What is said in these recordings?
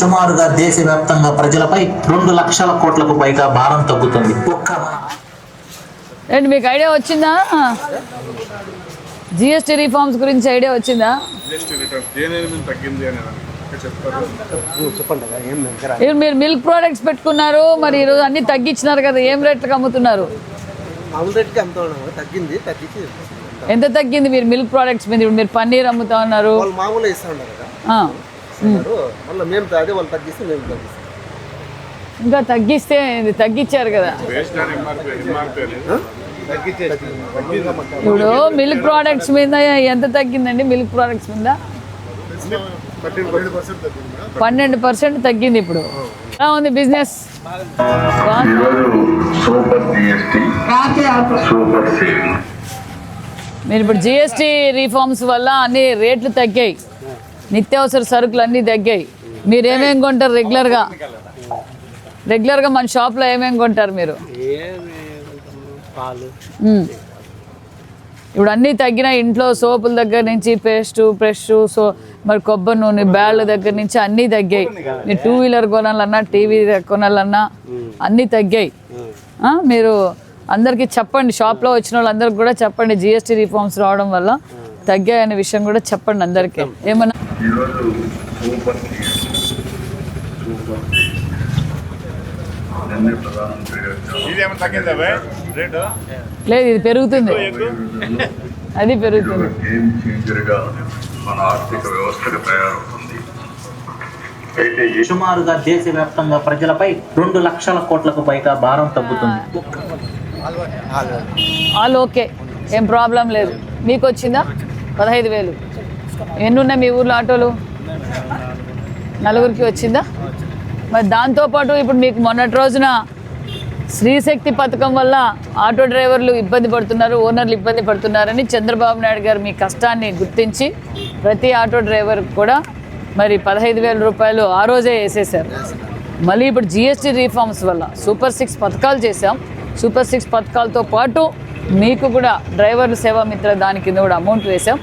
సుమారుగా దేశవ్యాప్తంగా ప్రజలపై రెండు లక్షల కోట్లకు పైగా భారం తగ్గుతుంది. ఒక్క మన ఏంటి మీకు ఐడియా వచ్చిందా? జిఎస్టీ రిఫార్మ్స్ గురించి ఐడియా వచ్చిందా? మీరు మిల్క్ ప్రోడక్ట్స్ పెట్టుకున్నారు మరి ఈరోజు అన్ని తగ్గించినారు కదా ఏం రేట్లకు అమ్ముతున్నారు? ఎంత తగ్గింది మీరు మిల్క్ ప్రోడక్ట్స్ మీద? మీరు పన్నీర్ అమ్ముతా ఉన్నారు. ఇస్తున్నారు మళ్ళీ మేము అదే వాళ్ళు తగ్గిస్తే మేము తగ్గిస్తాం. ఇంకా తగ్గిస్తే తగ్గించారు కదా. ఇప్పుడు మిల్క్ ప్రోడక్ట్స్ మీద ఎంత తగ్గిందండి? మిల్క్ ప్రోడక్ట్స్ మీద? పన్నెండు పర్సెంట్ తగ్గింది మేడం పన్నెండు పర్సెంట్ తగ్గింది ఇప్పుడు. ఎలా ఉంది బిజినెస్? మీరు ఇప్పుడు జిఎస్టీ రిఫార్మ్స్ వల్ల అన్ని రేట్లు తగ్గాయి. నిత్యావసర సరుకులు అన్నీ తగ్గాయి. మీరు ఏమేమి కొంటారు రెగ్యులర్గా రెగ్యులర్గా మన షాప్లో ఏమేమి కొంటారు మీరు. ఇప్పుడు అన్నీ తగ్గిన ఇంట్లో సోపుల దగ్గర నుంచి పేస్ట్ బ్రష్ సో మరి కొబ్బరి నూనె బ్యాళ్ళ దగ్గర నుంచి అన్నీ తగ్గాయి. మీరు టూ వీలర్ కొనాలన్నా టీవీ కొనాలన్నా అన్నీ తగ్గాయి. మీరు అందరికీ చెప్పండి. షాప్లో వచ్చిన వాళ్ళందరికీ కూడా చెప్పండి. జిఎస్టీ రిఫార్మ్స్ రావడం వల్ల తగ్గాయి అనే విషయం కూడా చెప్పండి అందరికీ. ఏమన్నా ఈరోజు సూపర్ సూపర్ లేదు ఇది పెరుగుతుంది. అది పెరుగుతుంది. గేమ్ చేంజర్గా మన ఆర్థిక వ్యవస్థగా తయారవుతుంది. సుమారుగా దేశవ్యాప్తంగా ప్రజలపై రెండు లక్షల కోట్లకు పైగా భారం తగ్గుతుంది. All okay. ఏం ప్రాబ్లం లేదు. మీకు వచ్చిందా? పదహైదు వేలు. ఎన్ని ఉన్నాయి మీ ఊర్లో ఆటోలు? నలుగురికి వచ్చిందా? మరి దాంతోపాటు ఇప్పుడు మీకు మొన్నటి రోజున స్త్రీశక్తి పథకం వల్ల ఆటో డ్రైవర్లు ఇబ్బంది పడుతున్నారు ఓనర్లు ఇబ్బంది పడుతున్నారని చంద్రబాబు నాయుడు గారు మీ కష్టాన్ని గుర్తించి ప్రతి ఆటో డ్రైవర్ కూడా మరి పదహైదు వేల రూపాయలు ఆ రోజే వేసేసారు మళ్ళీ ఇప్పుడు జిఎస్టీ రీఫార్మ్స్ వల్ల సూపర్ సిక్స్ పథకాలు చేశాం. సూపర్ సిక్స్ పథకాలతో పాటు మీకు కూడా డ్రైవర్ సేవా మిత్ర దాని కింద కూడా అమౌంట్ వేసాం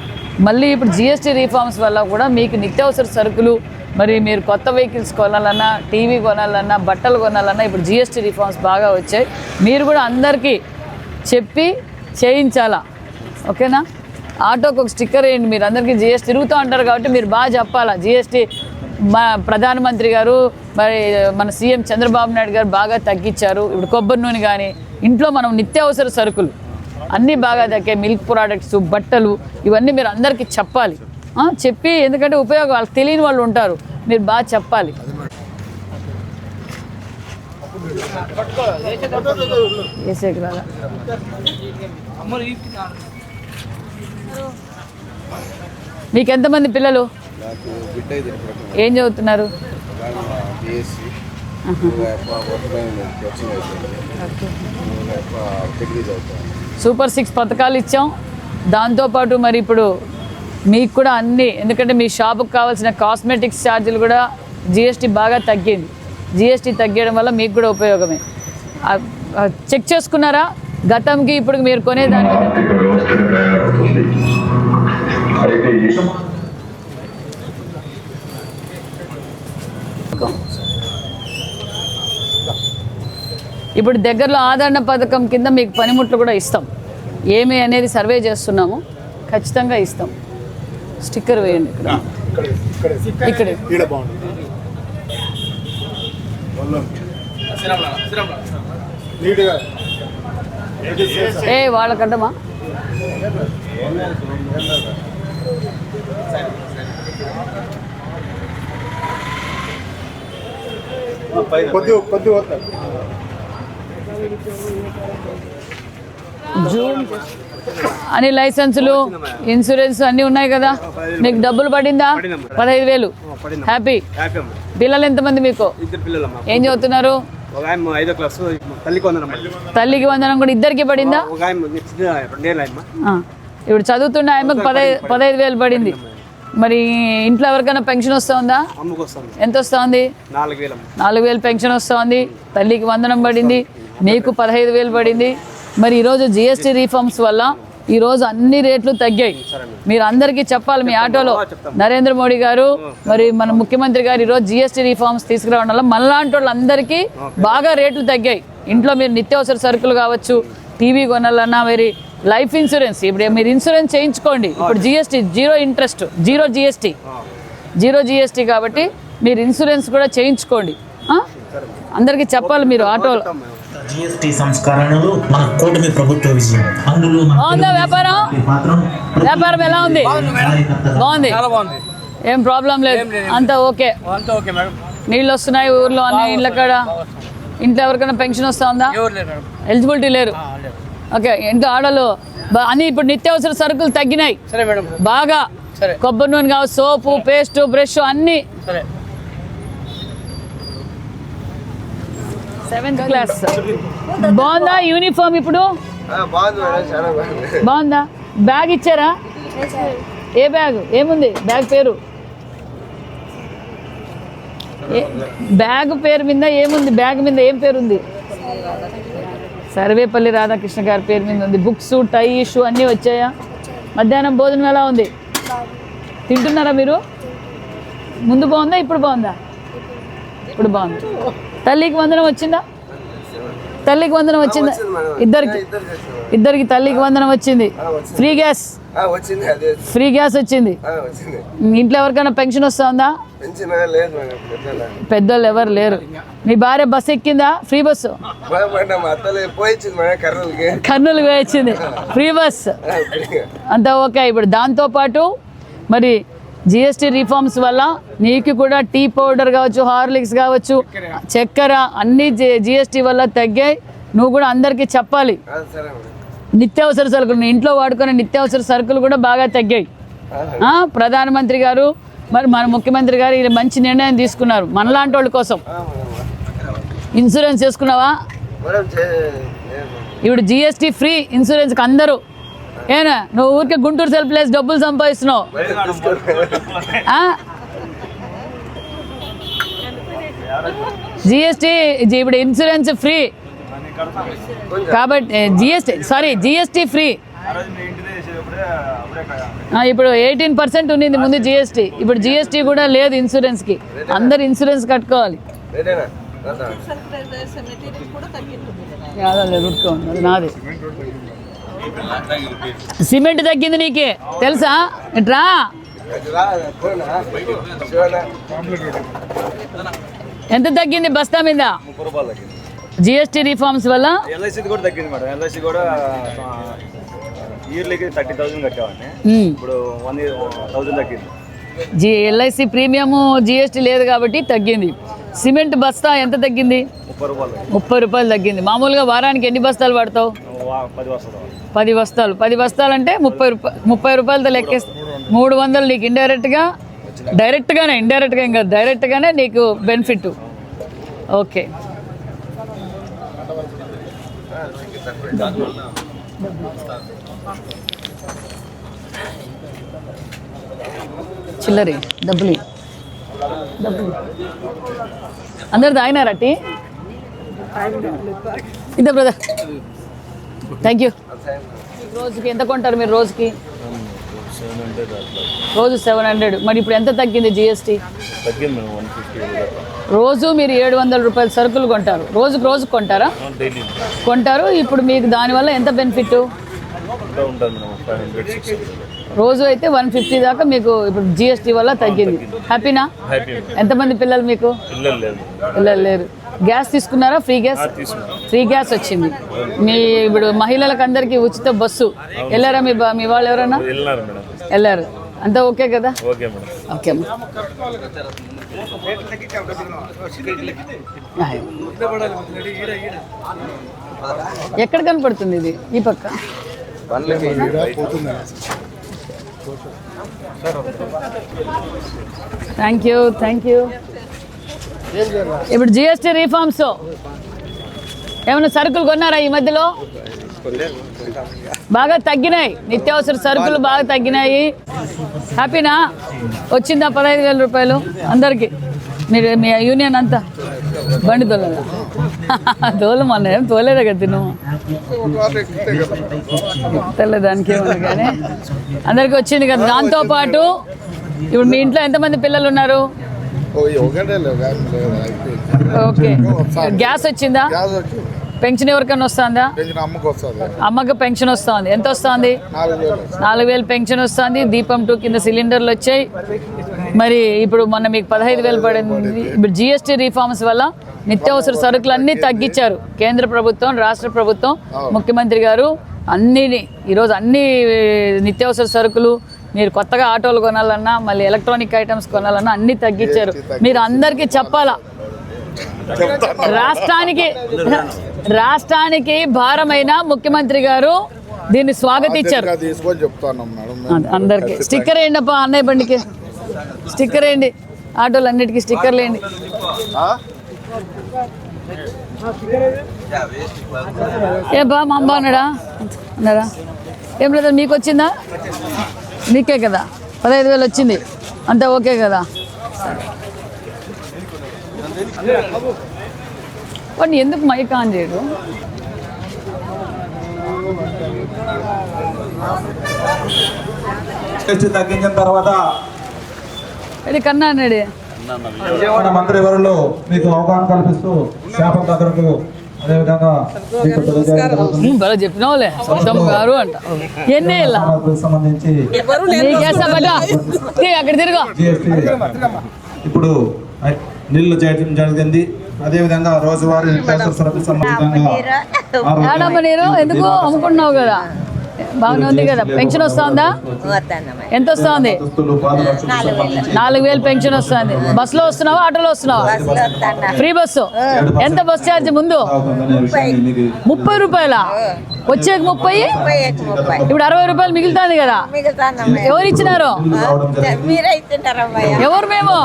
మళ్ళీ ఇప్పుడు జిఎస్టీ రీఫార్మ్స్ వల్ల కూడా మీకు నిత్యావసర సరుకులు మరి మీరు కొత్త వెహికల్స్ కొనాలన్నా టీవీ కొనాలన్నా బట్టలు కొనాలన్నా ఇప్పుడు జిఎస్టీ రిఫార్మ్స్ బాగా వచ్చాయి. మీరు కూడా అందరికీ చెప్పి చేయించాలా? ఓకేనా? ఆటోకి ఒక స్టిక్కర్ వేయండి మీరు. అందరికీ జిఎస్టీ తిరుగుతూ ఉంటారు కాబట్టి మీరు బాగా చెప్పాలా? జిఎస్టీ మా ప్రధానమంత్రి గారు మరి మన సీఎం చంద్రబాబు నాయుడు గారు బాగా తగ్గించారు. ఇప్పుడు కొబ్బరి నూనె కానీ ఇంట్లో మనం నిత్యావసర సరుకులు అన్నీ బాగా తగ్గాయి మిల్క్ ప్రోడక్ట్స్ బట్టలు ఇవన్నీ మీరు అందరికీ చెప్పాలి. చెప్పి ఎందుకంటే ఉపయోగం వాళ్ళకి తెలియని వాళ్ళు ఉంటారు. మీరు బాగా చెప్పాలి. మీకు ఎంతమంది పిల్లలు? ఏం చదువుతున్నారు? బిఎస్సి. సూపర్ సిక్స్ పథకాలు ఇచ్చాం. దాంతోపాటు మరి ఇప్పుడు మీకు కూడా అన్నీ ఎందుకంటే మీ షాపుకి కావాల్సిన కాస్మెటిక్స్ ఛార్జీలు కూడా జిఎస్టీ బాగా తగ్గింది. జిఎస్టీ తగ్గడం వల్ల మీకు కూడా ఉపయోగమే. చెక్ చేసుకున్నారా? గతంకి ఇప్పుడు మీరు కొనేదానికి ఆర్థిక వ్యవస్థగా తయారవుతుంది అయితే ఈ ఇప్పుడు దగ్గరలో ఆదరణ పథకం కింద మీకు పనిముట్లు కూడా ఇస్తాం. ఏమి అనేది సర్వే చేస్తున్నాము. ఖచ్చితంగా ఇస్తాం. స్టిక్కర్ వేయండి ఇక్కడ. ఇక్కడ ఏ వాళ్ళకడ్డమా కొద్ది కొద్ది వస్తారు జూన్. అన్ని లైసెన్సులు ఇన్సూరెన్స్ అన్నీ ఉన్నాయి కదా? మీకు డబ్బులు పడిందా? పదహైదు వేలు. హ్యాపీ పిల్లలు ఎంతమంది మీకు? ఏం చదువుతున్నారు? తల్లికి వందనం కూడా ఇద్దరికి పడిందా. ఇప్పుడు చదువుతున్న పదహైదు పదహైదు వేలు పడింది. మరి ఇంట్లో ఎవరికైనా పెన్షన్ వస్తుందా ఎంత వస్తుంది నాలుగు వేలు పెన్షన్ వస్తుంది తల్లికి వందనం పడింది. మీకు పదహైదు వేలు పడింది. మరి ఈరోజు జిఎస్టీ రీఫార్మ్స్ వల్ల ఈ రోజు అన్ని రేట్లు తగ్గాయి. మీరు అందరికీ చెప్పాలి మీ ఆటోలో. నరేంద్ర మోడీ గారు మరి మన ముఖ్యమంత్రి గారు ఈరోజు జిఎస్టీ రిఫార్మ్స్ తీసుకురావడం వల్ల మనలాంటి వాళ్ళందరికీ బాగా రేట్లు తగ్గాయి. ఇంట్లో మీరు నిత్యావసర సరుకులు కావచ్చు టీవీ కొనాలన్నా మరి లైఫ్ ఇన్సూరెన్స్. ఇప్పుడు మీరు ఇన్సూరెన్స్ చేయించుకోండి. ఇప్పుడు GST zero interest zero GST zero GST కాబట్టి మీరు ఇన్సూరెన్స్ కూడా చేయించుకోండి? అందరికీ చెప్పాలి మీరు ఆటోలో. జిఎస్టి సంస్కరణలు మన కూటమి ప్రభుత్వ విజయం. అందులో మన బాగుందా వ్యాపారం? వ్యాపారం ఎలా ఉంది? బాగుంది బాగుంది. ఏం ప్రాబ్లం లేదు. అంతా ఓకే. అంతా ఓకే మేడం. నీళ్ళు వస్తున్నాయి ఊర్లో అన్ని ఇళ్ళ కాడ ఇంట్లో ఎవరికైనా పెన్షన్ వస్తా ఉందా? ఎలిజిబిలిటీ లేరు. ఓకే ఇంట్లో ఆడలు అన్ని ఇప్పుడు నిత్యావసర సరుకులు తగ్గినాయి. సరే మేడం. బాగా సరే. కొబ్బరి నూనె కావచ్చు సోపు పేస్ట్ బ్రష్ అన్ని. సరే. Seventh class. బాగుందా యూనిఫామ్ ఇప్పుడు? బాగుంది బ్యాగ్ ఇచ్చారా? ఏ బ్యాగ్? ఏముంది? బ్యాగ్ పేరు? బ్యాగ్ పేరు మీద ఏముంది? బ్యాగ్ మీద ఏం పేరు ఉంది సర్వేపల్లి రాధాకృష్ణ గారి పేరు మీద ఉంది. బుక్స్ టై షూ అన్నీ వచ్చాయా? మధ్యాహ్నం భోజనం ఎలా ఉంది? తింటున్నారా మీరు? ముందు బాగుందా ఇప్పుడు బాగుందా? ఇప్పుడు బాగుంది. తల్లికి వందనం వచ్చిందా? తల్లికి వందనం వచ్చిందా? ఇద్దరికి. ఇద్దరికి తల్లికి వందనం వచ్చింది. Free gas. వచ్చింది అదే. ఫ్రీ గ్యాస్ వచ్చింది. వచ్చింది. ఇంట్లో ఎవరికైనా పెన్షన్ వస్తుందా? లేదు పెద్దోళ్ళు ఎవరు లేరు. మీ భార్య బస్ ఎక్కిందా? ఫ్రీ బస్సు మా పోయించింది కర్నూలు వచ్చింది ఫ్రీ బస్. అంతా ఓకే. ఇప్పుడు దాంతోపాటు మరి జిఎస్టీ రిఫార్మ్స్ వల్ల నీకు కూడా టీ పౌడర్ కావచ్చు హార్లిక్స్ కావచ్చు చక్కెర అన్ని జిఎస్టీ వల్ల తగ్గాయి. నువ్వు కూడా అందరికీ చెప్పాలి. నిత్యావసర సరుకులు ఇంట్లో వాడుకునే నిత్యావసర సరుకులు కూడా బాగా తగ్గాయి. ప్రధానమంత్రి గారు మరి మన ముఖ్యమంత్రి గారు ఇది మంచి నిర్ణయం తీసుకున్నారు మనలాంటి వాళ్ళ కోసం. ఇన్సూరెన్స్ చేసుకున్నావా? ఇప్పుడు జిఎస్టీ ఫ్రీ ఇన్సూరెన్స్కి అందరూ. ఏనా? నువ్వు ఊరికే గుంటూరు సెల్ ప్లేస్ డబ్బులు సంపాదిస్తున్నావు. జిఎస్టీ ఇప్పుడు ఇన్సూరెన్స్ ఫ్రీ కాబట్టి జిఎస్టీ సారీ జిఎస్టీ ఫ్రీ ఇప్పుడు ఎయిటీన్ పర్సెంట్ ఉండింది ముందు జిఎస్టీ ఇప్పుడు జిఎస్టీ కూడా లేదు ఇన్సూరెన్స్కి అందరు ఇన్సూరెన్స్ కట్టుకోవాలి. నాది. సిమెంట్ తగ్గింది నీకే. తెలుసా? ఎట్రా ఎంత తగ్గింది బస్తా మీద? జిఎస్టీ రిఫార్మ్స్ వల్ల? ఎల్ఐసి కూడా తగ్గింది మేడం. ఎల్ఐసి కూడా ఇయర్లీకి థర్టీ థౌసండ్ కట్టేవాడిని. ఇప్పుడు వన్ థౌసండ్ తగ్గింది. జి ఎల్ఐసి ప్రీమియం జిఎస్టీ లేదు కాబట్టి తగ్గింది. సిమెంట్ బస్తా ఎంత తగ్గింది? ముప్పై రూపాయలు తగ్గింది. మామూలుగా వారానికి ఎన్ని బస్తాలు పడతావు పది బస్తాలు పది బస్తాలు. అంటే ముప్పై రూపాయలు ముప్పై రూపాయలతో లెక్కేస్తే మూడు వందలు నీకు ఇండైరెక్ట్గా డైరెక్ట్గానే ఇండైరెక్ట్గా ఇంకా డైరెక్ట్గానే నీకు బెనిఫిట్. ఓకే. చిల్లరి డబ్బులు. డబ్బులు. అందరు తాగినారా టీ? ఇద్దా బ్రదర్ థ్యాంక్ యూ రోజుకి ఎంత కొంటారు మీరు రోజుకి? రోజు సెవెన్ హండ్రెడ్. మరి ఇప్పుడు ఎంత తగ్గింది జిఎస్టీ తగ్గింది వన్ ఫిఫ్టీ రోజు మీరు ఏడు వందల రూపాయల సరుకులు కొంటారు. రోజుకు రోజుకు కొంటారా? కొంటారు. ఇప్పుడు మీకు దానివల్ల ఎంత బెనిఫిట్ రోజు అయితే వన్ ఫిఫ్టీ దాకా మీకు ఇప్పుడు జిఎస్టీ వల్ల తగ్గింది. హ్యాపీనా హ్యాపీ ఎంతమంది పిల్లలు మీకు? పిల్లలు లేరు. గ్యాస్ తీసుకున్నారా? ఫ్రీ గ్యాస్ ఫ్రీ గ్యాస్ వచ్చింది. మీ ఇప్పుడు మహిళలకు అందరికీ ఉచిత బస్సు. వెళ్ళారా మీ బా- మీ వాళ్ళు ఎవరైనా వెళ్ళినారు మేడం. వెళ్ళారు. అంతా ఓకే కదా? Okay okay. ఎక్కడ కనపడుతుంది ఇది? ఈ పక్క. థ్యాంక్ యూ థ్యాంక్ యూ ఇప్పుడు జిఎస్టీ రీఫార్మ్స్ ఏమైనా సరుకులు కొన్నారా ఈ మధ్యలో? బాగా తగ్గినాయి. నిత్యావసర సరుకులు బాగా తగ్గినాయి. హ్యాపీనా? వచ్చిందా పదహైదు వేల రూపాయలు? అందరికీ. మీరు మీ యూనియన్ అంతా. బండి తోలదా తోలమన్నా ఏం తోలేదా కదా తిను. దానికి ఏముంది కానీ. అందరికి వచ్చింది కదా. దాంతో పాటు ఇప్పుడు మీ ఇంట్లో ఎంతమంది పిల్లలు ఉన్నారు? ఓకే. గ్యాస్ వచ్చిందా. పెన్షన్ ఎవరికైనా వస్తుందా? అమ్మకు పెన్షన్ వస్తుంది. ఎంత వస్తుంది? నాలుగు వేలు. వస్తుంది. నాలుగు వేలు పెన్షన్ వస్తుంది. దీపం టూ కింద సిలిండర్లు వచ్చాయి. మరి ఇప్పుడు మొన్న మీకు పదహైదు వేలు పడింది. ఇప్పుడు జిఎస్టీ రిఫార్మ్స్ వల్ల నిత్యావసర సరుకులు అన్నీ తగ్గించారు. కేంద్ర ప్రభుత్వం రాష్ట్ర ప్రభుత్వం ముఖ్యమంత్రి గారు అన్ని ఈరోజు అన్ని నిత్యావసర సరుకులు మీరు కొత్తగా ఆటోలు కొనాలన్నా మళ్ళీ ఎలక్ట్రానిక్ ఐటమ్స్ కొనాలన్నా అన్ని తగ్గించారు. మీరు అందరికీ చెప్పాలా? రాష్ట్రానికి రాష్ట్రానికి భారమైన ముఖ్యమంత్రి గారు దీన్ని స్వాగతించారు. అందరికి. స్టిక్కర్ వేయండి అప్ప అన్నయ్య బండికి. స్టిక్కర్ వేయండి. ఆటోలు అన్నిటికీ స్టిక్కర్లు వేయండి ఏ బా మా అమ్మ అన్నాడా? అన్నారా? ఏం లేదా మీకు వచ్చిందా? మీకే కదా. పదహైదు వేలు వచ్చింది. అంతా ఓకే కదా. వాడిని ఎందుకు మైక్ ఆన్ చేయడు? తగ్గించిన తర్వాత ఇది కన్నా అన్నాడు. మన మంత్రి ఎవరిలో మీకు అవగాహన కల్పిస్తూ శాపం దగ్గరకు అదేవిధంగా చెప్పినావులే. సొంతం గారు అంట. ఎన్ని సంబంధించి అక్కడ తిరుగు ఇప్పుడు నిల్లు చేయడం జరిగింది అదేవిధంగా రోజువారీ ఎందుకు అమ్ముకుంటున్నావు కదా? బాగానే ఉంది కదా? పెన్షన్ వస్తుందా? ఎంత వస్తుంది? నాలుగు వేలు పెన్షన్ వస్తుంది. బస్సులో వస్తున్నావా ఆటోలో వస్తున్నావా? Free bus? ఎంత బస్ ఛార్జ్ ముందు? ముప్పై. రూపాయల? వచ్చేకి ముప్పై? ఇప్పుడు అరవై రూపాయలు మిగులుతుంది కదా? ఎవరు ఇచ్చినారు ఎవరు మేము?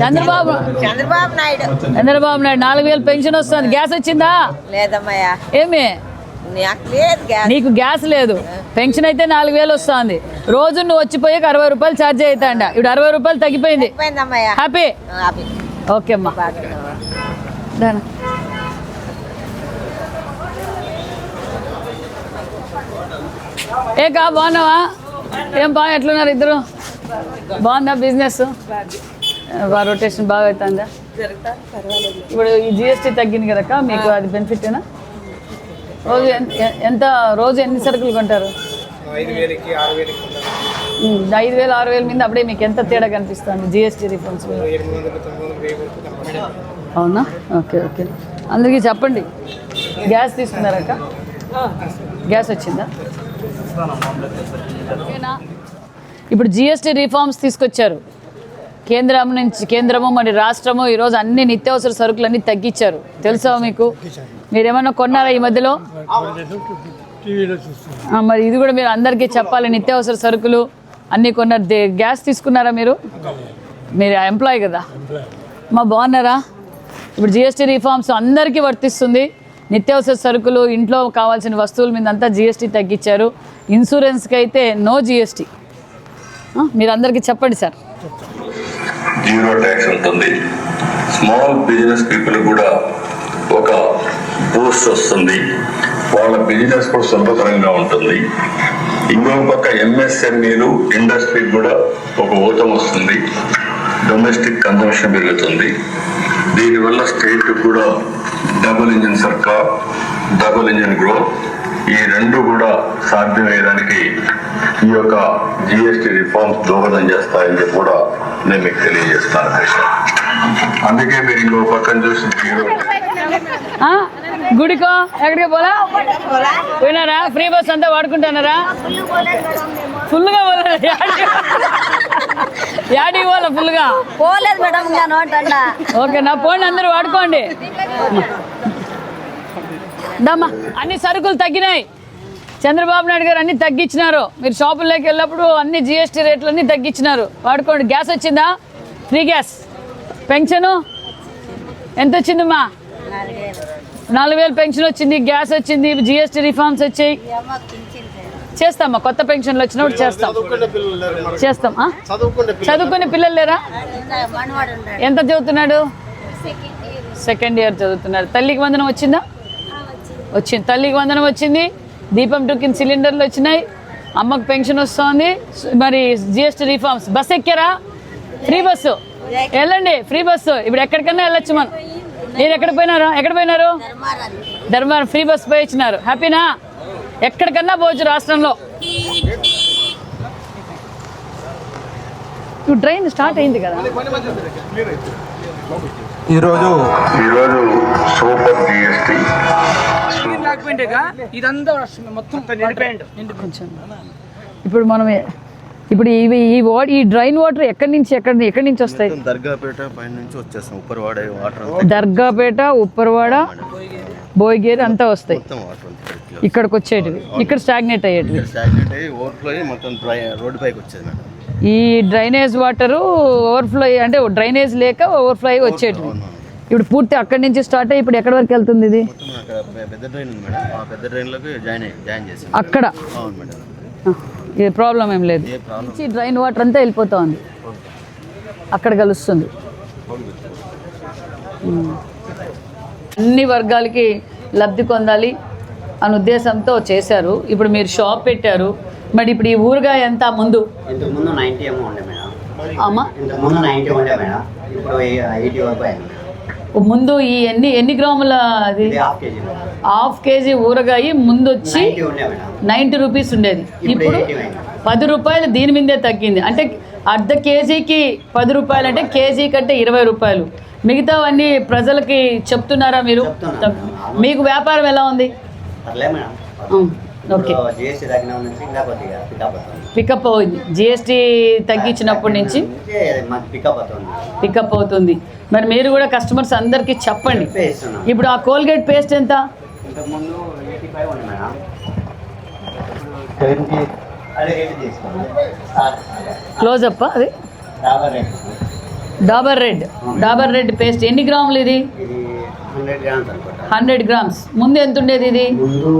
చంద్రబాబు. చంద్రబాబు నాయుడు. చంద్రబాబు నాయుడు నాలుగు వేలు పెన్షన్ వస్తుంది. గ్యాస్ వచ్చిందా? లేదమ్మయ్య. ఏమి? నీకు గ్యాస్ లేదు. పెన్షన్ అయితే నాలుగు వేలు వస్తుంది. రోజు నువ్వు వచ్చిపోయాక అరవై రూపాయలు ఛార్జ్ అవుతాండ ఇప్పుడు అరవై రూపాయలు తగ్గిపోయింది. హ్యాపీ ఓకే అమ్మా. ఏ కా బాగున్నావా? ఏం బాగా ఎట్లున్నారు ఇద్దరు? బాగుందా బిజినెస్ బాగా రొటేషన్ బాగా అవుతుందా? ఇప్పుడు ఈ జిఎస్టీ తగ్గింది కదక్క? మీకు అది బెనిఫిటేనా రోజు ఎంత రోజు ఎన్ని సరుకులు కొంటారు? ఐదు వేలు ఆరు వేల మీద అప్పుడే మీకు ఎంత తేడా కనిపిస్తుంది జిఎస్టీ రిఫండ్స్ అవునా? Okay okay. అందరికీ చెప్పండి. గ్యాస్ తీసుకున్నారక్క గ్యాస్ వచ్చిందా? ఓకేనా? ఇప్పుడు జిఎస్టీ రిఫార్మ్స్ తీసుకొచ్చారు. కేంద్రం నుంచి కేంద్రము మరి రాష్ట్రము ఈరోజు అన్ని నిత్యావసర సరుకులన్నీ తగ్గించారు. తెలుసా మీకు? మీరేమన్నా కొన్నారా ఈ మధ్యలో? మరి ఇది కూడా మీరు అందరికీ చెప్పాలి నిత్యావసర సరుకులు అన్నీ కొన్నారు గ్యాస్ తీసుకున్నారా మీరు? మీరు ఎంప్లాయ్ కదా. మా బాగున్నారా? ఇప్పుడు జిఎస్టీ రిఫార్మ్స్ అందరికీ వర్తిస్తుంది. నిత్యావసర సరుకులు ఇంట్లో కావాల్సిన వస్తువుల మీద అంతా జిఎస్టీ తగ్గించారు. ఇన్సూరెన్స్కి అయితే నో జిఎస్టీ. మీరు అందరికీ చెప్పండి సార్. జీరో ట్యాక్స్ ఉంటుంది. స్మాల్ బిజినెస్ పీపుల్ కూడా ఒక బూస్ట్ వస్తుంది. వాళ్ళ బిజినెస్ కూడా సులభతరంగా ఉంటుంది. ఇంకొక పక్క ఎంఎస్ఎంఈలు ఇండస్ట్రీ కూడా ఒక ఊతం వస్తుంది. డొమెస్టిక్ కన్సంప్షన్ పెరుగుతుంది. దీనివల్ల స్టేట్ కూడా డబుల్ ఇంజిన్ సర్కార్ డబుల్ ఇంజిన్ గ్రోత్ ఈ రెండు కూడా సాధ్యమయ్యేదానికి ఈ యొక్క జిఎస్టి రిఫార్మ్స్ దోహదం చేస్తాయని చెప్పి కూడా నేను మీకు తెలియజేస్తాను అందుకే మీరు ఇంకో పక్కన చూసి? గుడికో? ఎక్కడికి పోలా? పోయినారా? ఫ్రీ బస్ అంతా వాడుకుంటున్నారా ఫుల్గా పోలే యాడి పోలే ఫుల్గా పోలేదు మేడం ఇంకా నోటండా ఓకే నా పోండి అందరూ వాడుకోండి. దమ్మా. అన్ని సరుకులు తగ్గినాయి. చంద్రబాబు నాయుడు గారు అన్ని తగ్గించినారు. మీరు షాపుల్లోకి వెళ్ళినప్పుడు అన్ని జిఎస్టీ రేట్లు అన్ని తగ్గించినారు. వాడుకోండి. గ్యాస్ వచ్చిందా? Free gas. పెన్షను? ఎంత వచ్చిందమ్మా నాలుగు వేలు పెన్షన్ వచ్చింది గ్యాస్ వచ్చింది జిఎస్టీ రిఫార్మ్స్ వచ్చాయి. చేస్తామా? కొత్త పెన్షన్లు వచ్చినప్పుడు చేస్తాం. చేస్తాం. చదువుకునే పిల్లలు లేరా? ఎంత చదువుతున్నాడు? సెకండ్ ఇయర్ చదువుతున్నాడు. తల్లికి వందనం వచ్చిందా? వచ్చింది. తల్లికి వందనం వచ్చింది. దీపం టూ కింద సిలిండర్లు వచ్చినాయి. అమ్మకు పెన్షన్ వస్తుంది. మరి GST reforms. Bus ఎక్కారా? Free bus. వెళ్ళండి. Free bus. ఇప్పుడు ఎక్కడికన్నా వెళ్ళొచ్చు మనం. మీరు ఎక్కడ పోయినారు? ఎక్కడ పోయినారు? ధర్మారం. ఫ్రీ బస్సు పోయి ఇచ్చినారు హ్యాపీనా? ఎక్కడికన్నా పోవచ్చు రాష్ట్రంలో. ఇప్పుడు ట్రైన్ స్టార్ట్ అయింది కదా. ఈరోజు ఈరోజు సూపర్ జిఎస్టీ. ఇప్పుడు మనం ఇప్పుడు ఇవి ఈ వాటర్ ఈ డ్రైన్ వాటర్ ఎక్కడి నుంచి ఎక్కడి ఎక్కడి నుంచి వస్తాయి? దర్గాపేట పైన నుంచి వచ్చేస్తాం. ఉప్పరవాడ వాటర్ దర్గాపేట ఉప్పరవాడ బోయిగేరి అంతా వస్తాయి. మొత్తం వాటర్ అంతా ఇక్కడికి. వచ్చేటివి. ఇక్కడ స్టాగ్నేట్ అయ్యేటివి. ఇక్కడ స్టాగ్నెట్ అయ్యి ఓవర్ఫ్లో అయ్యి మొత్తం రోడ్డు పైకి వచ్చేది మేడం. ఈ డ్రైనేజ్ వాటరు ఓవర్ఫ్లో అయ్యి- అంటే డ్రైనేజ్ లేక ఓవర్ఫ్లో అయ్యి వచ్చేటివి. ఇప్పుడు పూర్తి అక్కడి నుంచి స్టార్ట్ అయ్యి ఇప్పుడు ఎక్కడి వరకు వెళ్తుంది ఇది? అక్కడ ఇది ప్రాబ్లం ఏం లేదు. ఏ నుంచి డ్రైన్ వాటర్ అంతా వెళ్ళిపోతా ఉంది. అక్కడ కలుస్తుంది. అన్ని వర్గాలకి లబ్ధి పొందాలి అనే ఉద్దేశంతో చేశారు. ఇప్పుడు మీరు షాప్ పెట్టారు. మరి ఇప్పుడు ఈ ఊరుగాయ ఎంత ముందు? ముందు నైంటీ ఏమో ఉండే మేడం. అమ్మా? ఇంతకు ముందు నైంటీ ఉండే మేడం. ఇప్పుడు ఎయిటీ వరకు అయింది. మేడం ముందు ఈ ఎన్ని ఎన్ని గ్రాముల అది? హాఫ్ కేజీ ఊరగాయ ముందు వచ్చి నైంటీ రూపీస్ ఉండేది. ఇప్పుడు పది రూపాయలు దీని మీదే తగ్గింది. అంటే అర్ధ కేజీకి పది రూపాయలు అంటే కేజీ కంటే ఇరవై రూపాయలు. మిగతావన్నీ ప్రజలకి చెప్తున్నారా మీరు. మీకు వ్యాపారం ఎలా ఉంది? పర్లే మేడం ఉమ్, ఓకే జిఎస్టీ తగ్గిన నుంచి ఇంకా కొద్దిగా పికప్ అవుతుంది. పికప్ జిఎస్టీ తగ్గించినప్పటి నుంచి? పికప్ అవుతుంది. పికప్ అవుతుంది. మరి మీరు కూడా కస్టమర్స్ అందరికీ చెప్పండి. ఇప్పుడు ఆ కోల్గేట్ పేస్ట్ ఎంత? ఇంతకు ముందు ఎయిటీ ఫైవ్ ఉండే మేడం ట్వంటీ అదే రేట్ తీసుకోండి. క్లోజ్ అప్ అది? Dabur rate Dabur red Dabur red paste ఎన్ని గ్రాములు ఇది? ఇది హండ్రెడ్ గ్రామ్స్ ముందు ఎంత ఉండేది ఇది? ముందు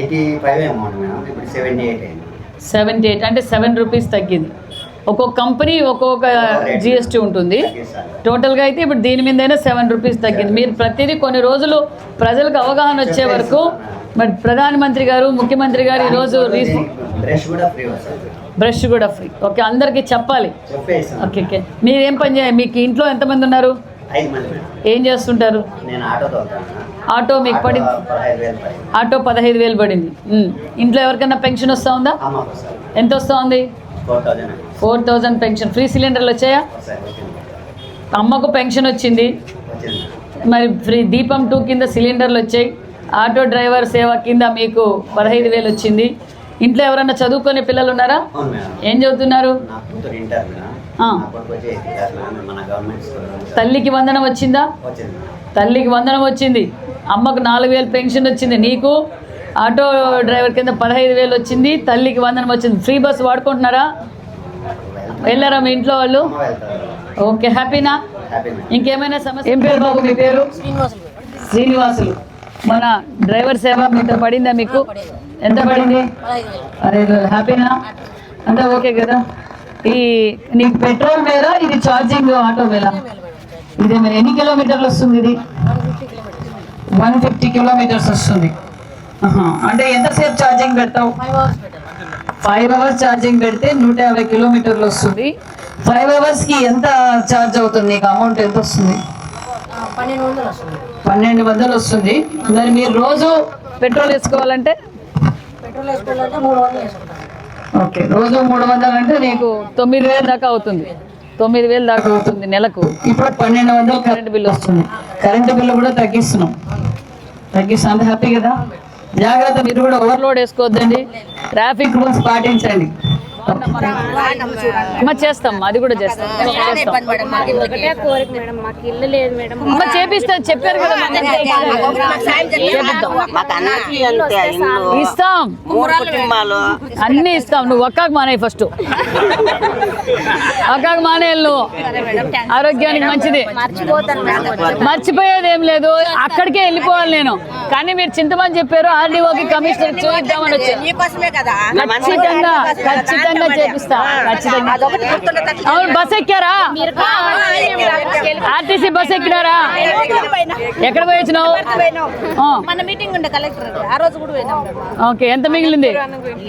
ఎయిటీ ఫైవ్ ఏమో ఉండే మేడం. ఇప్పుడు సెవెంటీ ఎయిట్ అయింది. సెవెంటీ ఎయిట్ అంటే సెవెన్ రూపీస్ తగ్గింది. ఒక్కొక్క కంపెనీ ఒక్కొక్క జిఎస్టీ ఉంటుంది. టోటల్గా అయితే ఇప్పుడు దీని మీదైనా సెవెన్ రూపీస్ తగ్గింది. మీరు ప్రతిదీ కొన్ని రోజులు ప్రజలకు అవగాహన వచ్చే వరకు మరి ప్రధానమంత్రి గారు ముఖ్యమంత్రి గారు ఈరోజు బ్రష్ కూడా ఫ్రీ ఓకే అందరికీ చెప్పాలి. Okay okay. మీరు ఏం పని చేయాలి? మీకు ఇంట్లో ఎంతమంది ఉన్నారు? ఏం చేస్తుంటారు? ఆటో మీకు పడింది? ఆటో పదహైదు వేలు పడింది. ఇంట్లో ఎవరికైనా పెన్షన్ వస్తూ ఉందా? ఎంత వస్తూ ఉంది? Four thousand. పెన్షన్. ఫ్రీ సిలిండర్లు వచ్చాయా? అమ్మకు పెన్షన్ వచ్చింది. మరి ఫ్రీ దీపం టూ కింద సిలిండర్లు వచ్చాయి. ఆటో డ్రైవర్ సేవ కింద మీకు పదహైదు వేలు వచ్చింది. ఇంట్లో ఎవరన్నా చదువుకునే పిల్లలు ఉన్నారా? ఏం చదువుతున్నారు? తల్లికి వందనం వచ్చిందా? తల్లికి వందనం వచ్చింది. అమ్మకు నాలుగు వేలు పెన్షన్ వచ్చింది. నీకు ఆటో డ్రైవర్ కింద పదహైదు వేలు వచ్చింది. తల్లికి వందనం వచ్చింది. ఫ్రీ బస్ వాడుకుంటున్నారా? వెళ్ళారా మీ ఇంట్లో వాళ్ళు? ఓకే హ్యాపీనా? ఇంకేమైనా సమస్య? ఏం పేరు బాబు మీ పేరు? శ్రీనివాసులు. మన డ్రైవర్ సేవ మీతో పడిందా మీకు? ఎంత పడింది? అరే హ్యాపీనా? అంతా ఓకే కదా? ఈ నీకు పెట్రోల్ మీద ఇది ఛార్జింగ్ ఆటో మీద. ఇది మరి ఎన్ని కిలోమీటర్లు వస్తుంది ఇది? వన్ ఫిఫ్టీ కిలోమీటర్స్ వస్తుంది. అంటే ఎంతసేపు ఛార్జింగ్ పెడతావు? ఫైవ్ అవర్స్ ఛార్జింగ్ పెడితే నూట యాభై కిలోమీటర్లు వస్తుంది. ఫైవ్ అవర్స్కి ఎంత ఛార్జ్ అవుతుంది? నీకు అమౌంట్ ఎంత వస్తుంది? పన్నెండు వందలు వస్తుంది. మరి మీరు రోజు పెట్రోల్ వేసుకోవాలంటే? ఓకే రోజు మూడు వందలు అంటే నీకు తొమ్మిది వేలు దాకా అవుతుంది. తొమ్మిది వేలు దాకా అవుతుంది నెలకు. ఇప్పుడు పన్నెండు వందలు కరెంట్ బిల్ వస్తుంది. కరెంట్ బిల్లు కూడా తగ్గిస్తున్నాం. తగ్గిస్తాం. అంత హ్యాపీ కదా? జాగ్రత్త మీరు కూడా ఓవర్లోడ్ వేసుకోవద్దండి. ట్రాఫిక్ రూల్స్ పాటించండి. అమ్మ చేస్తాం. అది కూడా చేస్తాం. అమ్మ చేపిస్తా. చెప్పారు కదా ఇస్తాం. అన్ని ఇస్తాం. నువ్వు ఒక్కకు మానేయి ఫస్ట్. ఒక్కకు మానేయాలి నువ్వు ఆరోగ్యానికి మంచిది. మర్చిపోయేది ఏం లేదు. అక్కడికే వెళ్ళిపోవాలి నేను. కానీ మీరు చింతమని చెప్పారు. ఆర్డీఓకి కమిషనర్ చూద్దామని వచ్చాను నీకోసమే కదా. ఖచ్చితంగా ఖచ్చితంగా చేపిస్తా. ఖచ్చితంగా. అవును బస్ ఎక్కారా? ఆర్టీసీ బస్ ఎక్కినారా? ఎక్కడ పోయి వచ్చినావు ఆ, మన మీటింగ్ ఉండే కలెక్టర్ ఆ రోజు కూడా ఓకే ఎంత మిగిలింది?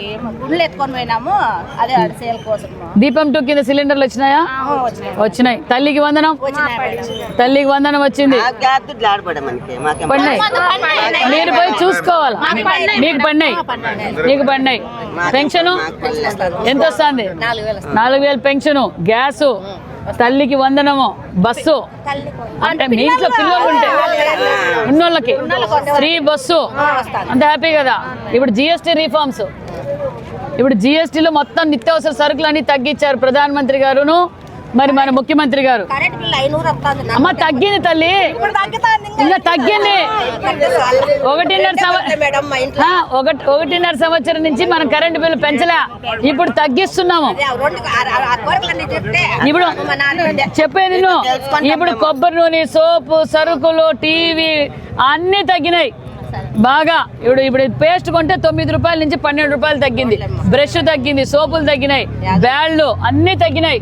ఏమో గుళ్ళు ఎత్తుకొని పోయినాము. అదే ఆడ సేల్ కోసం. దీపం టూ కింద సిలిండర్లు వచ్చినాయా? వచ్చినాయి. తల్లికి వందనం? తల్లికి వందనం వచ్చింది. మీరు పోయి చూసుకోవాలి? మీకు పడినాయి. మీకు పడినాయి. పెన్షన్? ఎంత వస్తుంది? నాలుగు వేలు పెన్షన్ గ్యాసు తల్లికి వందనము బస్సు. అంటే మీ ఇంట్లో పిల్లలు ఉంటే ఉన్నోళ్ళకి ఫ్రీ బస్సు. అంత హ్యాపీ కదా? ఇప్పుడు జిఎస్టీ రీఫార్మ్స్ ఇప్పుడు జిఎస్టీలో మొత్తం నిత్యావసర సరుకులు అన్ని తగ్గించారు ప్రధానమంత్రి గారును. మరి మన ముఖ్యమంత్రి గారు. అమ్మ తగ్గింది తల్లి. ఇంకా. తగ్గింది. ఒకటిన్నర ఒకటిన్నర సంవత్సరం నుంచి మనం కరెంటు బిల్లు పెంచలే. ఇప్పుడు తగ్గిస్తున్నాము. ఇప్పుడు. చెప్పేది ఇప్పుడు కొబ్బరి నూనె సోపు సరుకులు టీవీ అన్నీ తగ్గినాయి. బాగా. ఇప్పుడు ఇప్పుడు పేస్ట్ కొంటే తొమ్మిది రూపాయల నుంచి పన్నెండు రూపాయలు తగ్గింది. బ్రష్ తగ్గింది సోపులు తగ్గినాయి. బ్యాళ్ళు అన్నీ తగ్గినాయి.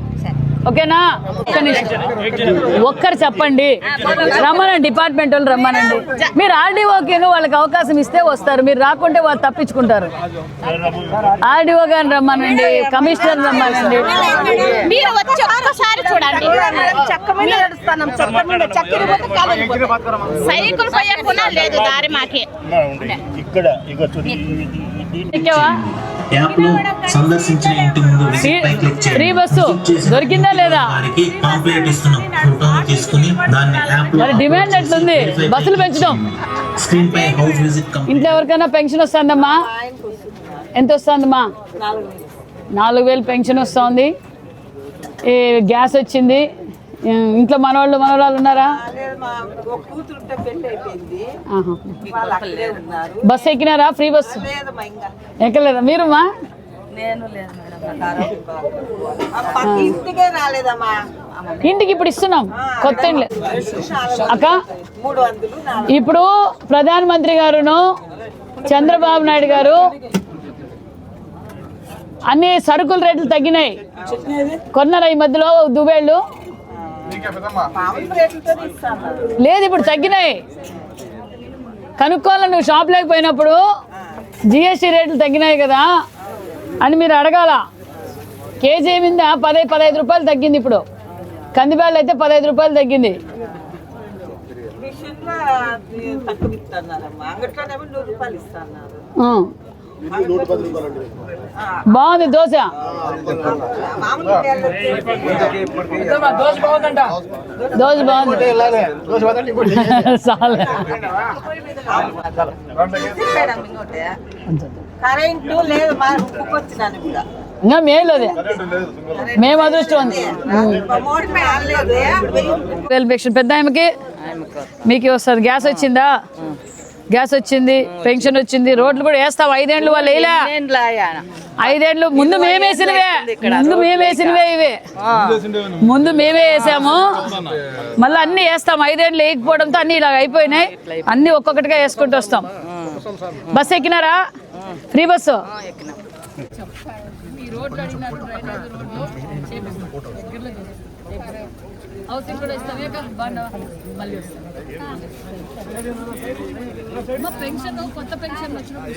ఓకేనా? ఒక్క నిమిషం. ఒక్కరు చెప్పండి. రమ్మనండి డిపార్ట్మెంట్ వాళ్ళు రమ్మనండి. మీరు ఆర్డీఓకేను వాళ్ళకి అవకాశం ఇస్తే వస్తారు. మీరు రాకుంటే వాళ్ళు తప్పించుకుంటారు. ఆర్డీఓ గారిని రమ్మనండి కమిషనర్ రమ్మనండి. సైకిల్ పోయకుండా లేదు దారి మాకే. ఎక్కావా యాప్లో సందర్శించిన ఇంటి ముందు విజిట్ పై క్లిక్ చేయండి. ఫ్రీ బస్సు దొరికిందా లేదా? వారికి పాంప్లెట్ ఇస్తున్నాం. ఫోటోలు తీసుకుని దాన్ని యాప్లో మరి డిమాండ్ ఎట్లుంది? బస్సులు పెంచుదాం. స్క్రీన్ పై హౌస్ విజిట్ కంప్లీట్. ఇంట్లో ఎవరికైనా పెన్షన్ వస్తుందమ్మా? ఎంత వస్తుందమ్మా? నాలుగు వేలు. పెన్షన్ వస్తుంది. ఈ గ్యాస్ వచ్చింది. ఇంట్లో మనవాళ్ళు మనవరాలు ఉన్నారా. బస్ ఎక్కినారా? Free bus? ఎక్కలేదా? మీరుమా? ఇంటికే ఇప్పుడు ఇస్తున్నాం. కొత్త ఇండ్లు. అక్క? ఇప్పుడు ప్రధానమంత్రి గారును చంద్రబాబు నాయుడు గారు అన్ని సరుకుల రేట్లు తగ్గినాయి. కొన్నారా ఈ మధ్యలో దుబేళ్ళు? లేదు ఇప్పుడు తగ్గినాయి. కనుక్కోవాలి నువ్వు షాప్ లేకపోయినప్పుడు? జిఎస్టీ రేట్లు తగ్గినాయి కదా అని మీరు అడగాల. కేజీ మీద పదై పదహైదు రూపాయలు తగ్గింది ఇప్పుడు. కందిబ్యాళ్ళు అయితే పదహైదు రూపాయలు తగ్గింది. లేదు మా వచ్చినాను కూడా ఇంకా మేలు అది. మేము అదృష్టం ఉంది పెద్ద ఆమెకి మీకు వస్తుంది గ్యాస్ వచ్చిందా? గ్యాస్ వచ్చింది పెన్షన్ వచ్చింది రోడ్లు కూడా వేస్తాం. ఐదేండ్లు వాళ్ళు వేయలే? ఐదేండ్లు ముందు మేమేసినవే. ముందు మేమేసినవే ఇవి. ముందు మేమే వేసాము. మళ్ళీ అన్ని వేస్తాం. ఐదేండ్లు వేయకపోవడంతో అన్ని ఇలా అయిపోయినాయి. అన్ని ఒక్కొక్కటిగా వేసుకుంటూ వస్తాం. బస్ ఎక్కినారా? Free bus? హౌసింగ్ కూడా ఇస్తాం మళ్ళీ వస్తాం పెన్షన్ కొత్త పెన్షన్ వచ్చినప్పుడు